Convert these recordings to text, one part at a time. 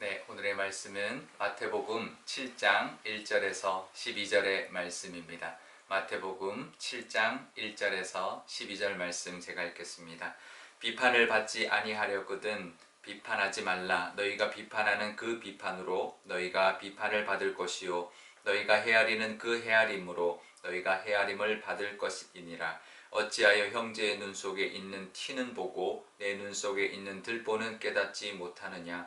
네, 오늘의 말씀은 마태복음 7장 1절에서 12절의 말씀입니다. 마태복음 7장 1절에서 12절 말씀 제가 읽겠습니다. 비판을 받지 아니하려거든 비판하지 말라. 너희가 비판하는 그 비판으로 너희가 비판을 받을 것이요 너희가 헤아리는 그 헤아림으로 너희가 헤아림을 받을 것이니라. 어찌하여 형제의 눈 속에 있는 티는 보고 내 눈 속에 있는 들보는 깨닫지 못하느냐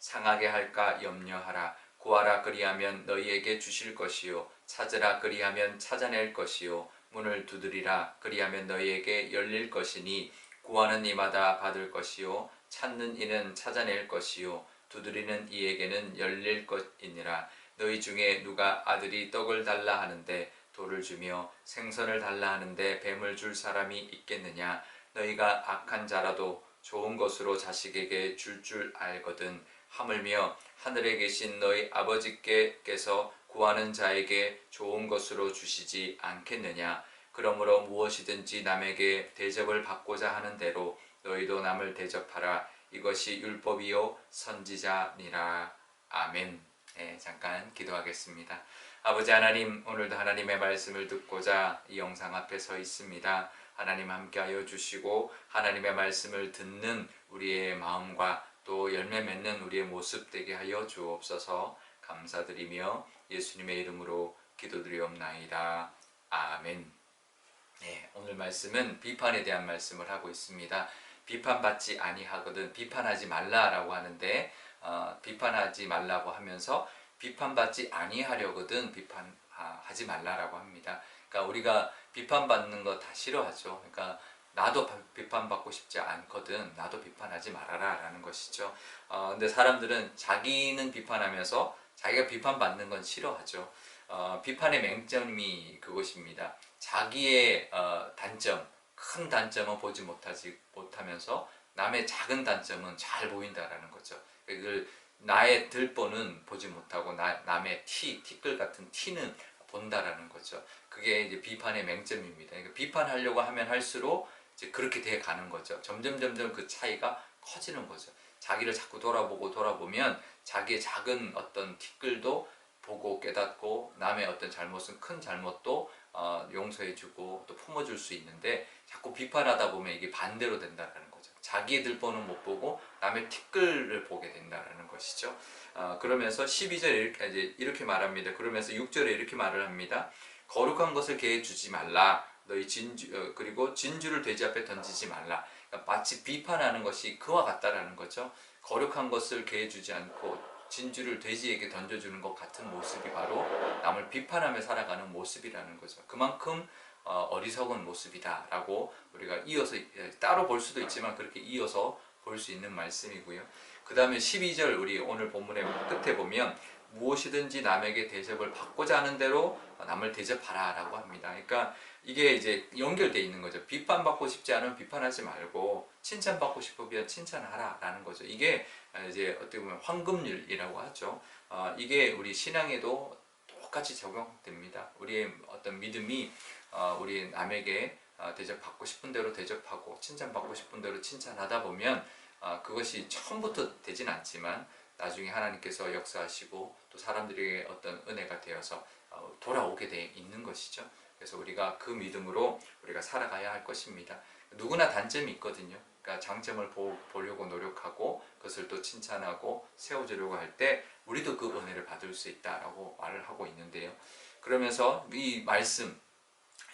상하게 할까 염려하라. 구하라 그리하면 너희에게 주실 것이요. 찾으라 그리하면 찾아낼 것이요. 문을 두드리라 그리하면 너희에게 열릴 것이니 구하는 이마다 받을 것이요. 찾는 이는 찾아낼 것이요. 두드리는 이에게는 열릴 것이니라. 너희 중에 누가 아들이 떡을 달라 하는데 돌을 주며 생선을 달라 하는데 뱀을 줄 사람이 있겠느냐? 너희가 악한 자라도 좋은 것으로 자식에게 줄줄 알거든 하물며 하늘에 계신 너희 아버지께서 구하는 자에게 좋은 것으로 주시지 않겠느냐? 그러므로 무엇이든지 남에게 대접을 받고자 하는 대로 너희도 남을 대접하라. 이것이 율법이요 선지자니라. 아멘. 네, 잠깐 기도하겠습니다. 아버지 하나님 오늘도 하나님의 말씀을 듣고자 이 영상 앞에 서 있습니다. 하나님 함께하여 주시고 하나님의 말씀을 듣는 우리의 마음과 또 열매 맺는 우리의 모습 되게 하여 주옵소서 감사드리며 예수님의 이름으로 기도드리옵나이다. 아멘. 네, 오늘 말씀은 비판에 대한 말씀을 하고 있습니다. 비판받지 아니하거든 비판하지 말라라고 하는데 어, 비판하지 말라고 하면서 비판받지 아니하려거든 비판하지 말라라고 합니다. 그러니까 우리가 비판받는 거 다 싫어하죠. 그러니까 나도 비판받고 싶지 않거든. 나도 비판하지 말아라 라는 것이죠. 어, 근데 사람들은 자기는 비판하면서 자기가 비판받는 건 싫어하죠. 어, 비판의 맹점이 그것입니다. 자기의 어, 단점, 큰 단점은 보지 못하지 못하면서 남의 작은 단점은 잘 보인다라는 거죠. 그걸 나의 들보는 보지 못하고 나, 남의 티, 티끌 같은 티는 본다라는 거죠. 그게 이제 비판의 맹점입니다. 그러니까 비판하려고 하면 할수록 이제 그렇게 돼 가는 거죠. 점점 점점 그 차이가 커지는 거죠. 자기를 자꾸 돌아보고 돌아보면 자기의 작은 어떤 티끌도 보고 깨닫고 남의 어떤 잘못은 큰 잘못도 어, 용서해주고 또 품어줄 수 있는데 자꾸 비판하다 보면 이게 반대로 된다라는 거죠. 자기의 들보는 못 보고 남의 티끌을 보게 된다라는 것이죠. 어, 그러면서 12절에 이렇게, 이제 이렇게 말합니다. 그러면서 6절에 이렇게 말을 합니다. 거룩한 것을 개해 주지 말라. 너희 진주 어, 그리고 진주를 돼지 앞에 던지지 말라. 그러니까 마치 비판하는 것이 그와 같다라는 거죠. 거룩한 것을 개해 주지 않고 진주를 돼지에게 던져주는 것 같은 모습이 바로 남을 비판하며 살아가는 모습이라는 거죠. 그만큼 어, 리석은 모습이다라고 우리가 이어서 예, 따로 볼 수도 있지만 그렇게 이어서 볼 수 있는 말씀이고요. 그 다음에 12절 우리 오늘 본문의 끝에 보면 무엇이든지 남에게 대접을 받고자 하는 대로 남을 대접하라 라고 합니다. 그러니까 이게 이제 연결되어 있는 거죠. 비판받고 싶지 않으면 비판하지 말고 칭찬받고 싶으면 칭찬하라 라는 거죠. 이게 이제 어떻게 보면 황금률이라고 하죠. 어, 이게 우리 신앙에도 똑같이 적용됩니다. 우리의 어떤 믿음이 어, 우리 남에게 어, 대접받고 싶은 대로 대접하고 칭찬받고 싶은 대로 칭찬하다 보면 어, 그것이 처음부터 되진 않지만 나중에 하나님께서 역사하시고 또 사람들에게 어떤 은혜가 되어서 어, 돌아오게 돼 있는 것이죠. 그래서 우리가 그 믿음으로 우리가 살아가야 할 것입니다. 누구나 단점이 있거든요. 그러니까 장점을 보, 보려고 노력하고 그것을 또 칭찬하고 세워주려고 할 때 우리도 그 은혜를 받을 수 있다라고 말을 하고 있는데요. 그러면서 이 말씀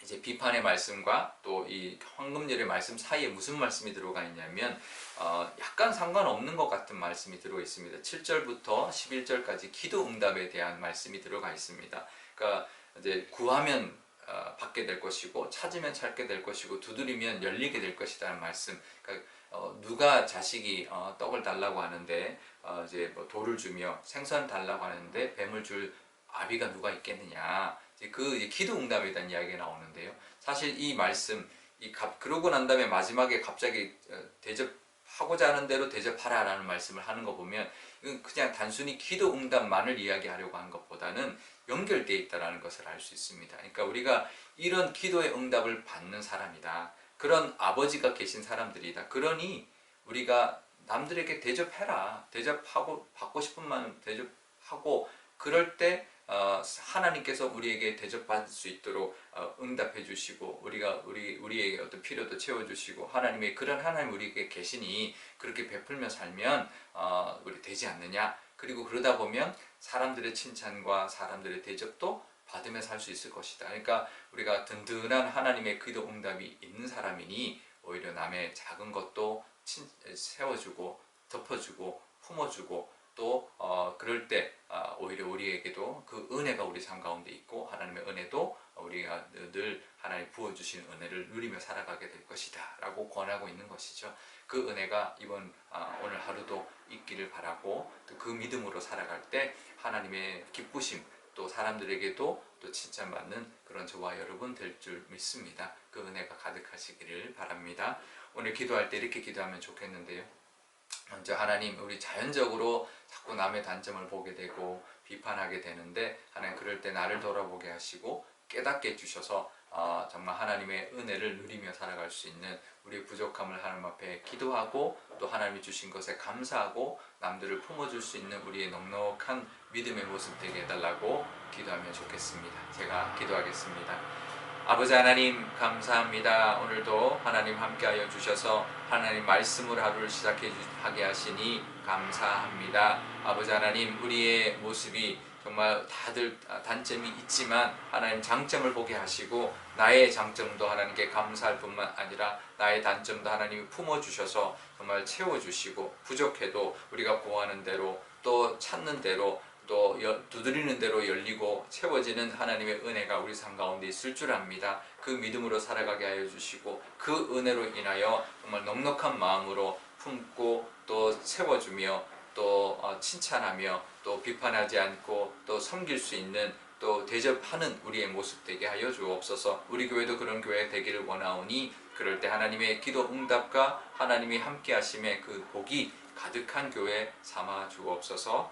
이제 비판의 말씀과 또 이 황금률의 말씀 사이에 무슨 말씀이 들어가 있냐면 어, 약간 상관없는 것 같은 말씀이 들어가 있습니다. 7절부터 11절까지 기도 응답에 대한 말씀이 들어가 있습니다. 그러니까 이제 구하면 어, 받게 될 것이고 찾으면 찾게 될 것이고 두드리면 열리게 될 것이라는 말씀. 그러니까 어, 누가 자식이 어, 떡을 달라고 하는데 어, 이제 뭐 돌을 주며 생선 달라고 하는데 뱀을 줄 아비가 누가 있겠느냐. 그 기도 응답에 대한 이야기가 나오는데요. 사실 이 말씀 이 갑, 그러고 난 다음에 마지막에 갑자기 어, 대접하고자 하는 대로 대접하라라는 말씀을 하는 거 보면 이건 그냥 단순히 기도 응답만을 이야기하려고 한 것보다는 연결되어 있다라는 것을 알 수 있습니다. 그러니까 우리가 이런 기도의 응답을 받는 사람이다. 그런 아버지가 계신 사람들이다. 그러니 우리가 남들에게 대접해라. 대접하고 받고 싶은 만은 대접하고 그럴 때 어, 하나님께서 우리에게 대접받을 수 있도록 어, 응답해 주시고 우리가 우리 우리에게 어떤 필요도 채워 주시고 하나님의 그런 하나님 우리에게 계시니 그렇게 베풀며 살면 어, 우리 되지 않느냐 그리고 그러다 보면 사람들의 칭찬과 사람들의 대접도 받으며 살 수 있을 것이다. 그러니까 우리가 든든한 하나님의 기도 응답이 있는 사람이니 오히려 남의 작은 것도 친, 세워주고 덮어주고 품어주고 또 어, 그럴 때 어, 오히려 우리에게도 그 은혜가 우리 삶 가운데 있고 하나님의 은혜도 우리가 늘 하나님 부어주신 은혜를 누리며 살아가게 될 것이다 라고 권하고 있는 것이죠. 그 은혜가 이번 아, 오늘 하루도 있기를 바라고 또 그 믿음으로 살아갈 때 하나님의 기쁘심 또 사람들에게도 또 칭찬받는 그런 저와 여러분 될 줄 믿습니다. 그 은혜가 가득하시기를 바랍니다. 오늘 기도할 때 이렇게 기도하면 좋겠는데요 먼저 하나님 우리 자연적으로 자꾸 남의 단점을 보게 되고 비판하게 되는데 하나님 그럴 때 나를 돌아보게 하시고 깨닫게 해주셔서 어, 정말 하나님의 은혜를 누리며 살아갈 수 있는 우리의 부족함을 하나님 앞에 기도하고 또 하나님이 주신 것에 감사하고 남들을 품어줄 수 있는 우리의 넉넉한 믿음의 모습 되게 해달라고 기도하면 좋겠습니다. 제가 기도하겠습니다. 아버지 하나님 감사합니다. 오늘도 하나님 함께하여 주셔서 하나님 말씀을 하루를 시작해 하게 하시니 감사합니다. 아버지 하나님 우리의 모습이 정말 다들 단점이 있지만 하나님 장점을 보게 하시고 나의 장점도 하나님께 감사할 뿐만 아니라 나의 단점도 하나님이 품어 주셔서 정말 채워 주시고 부족해도 우리가 구하는 대로 또 찾는 대로 또 두드리는 대로 열리고 채워지는 하나님의 은혜가 우리 삶 가운데 있을 줄 압니다. 그 믿음으로 살아가게 하여 주시고 그 은혜로 인하여 정말 넉넉한 마음으로 품고 또 채워주며 또 어, 칭찬하며 또 비판하지 않고 또 섬길 수 있는 또 대접하는 우리의 모습 되게 하여 주옵소서. 우리 교회도 그런 교회 되기를 원하오니 그럴 때 하나님의 기도 응답과 하나님이 함께 하심의 그 복이 가득한 교회 삼아 주옵소서.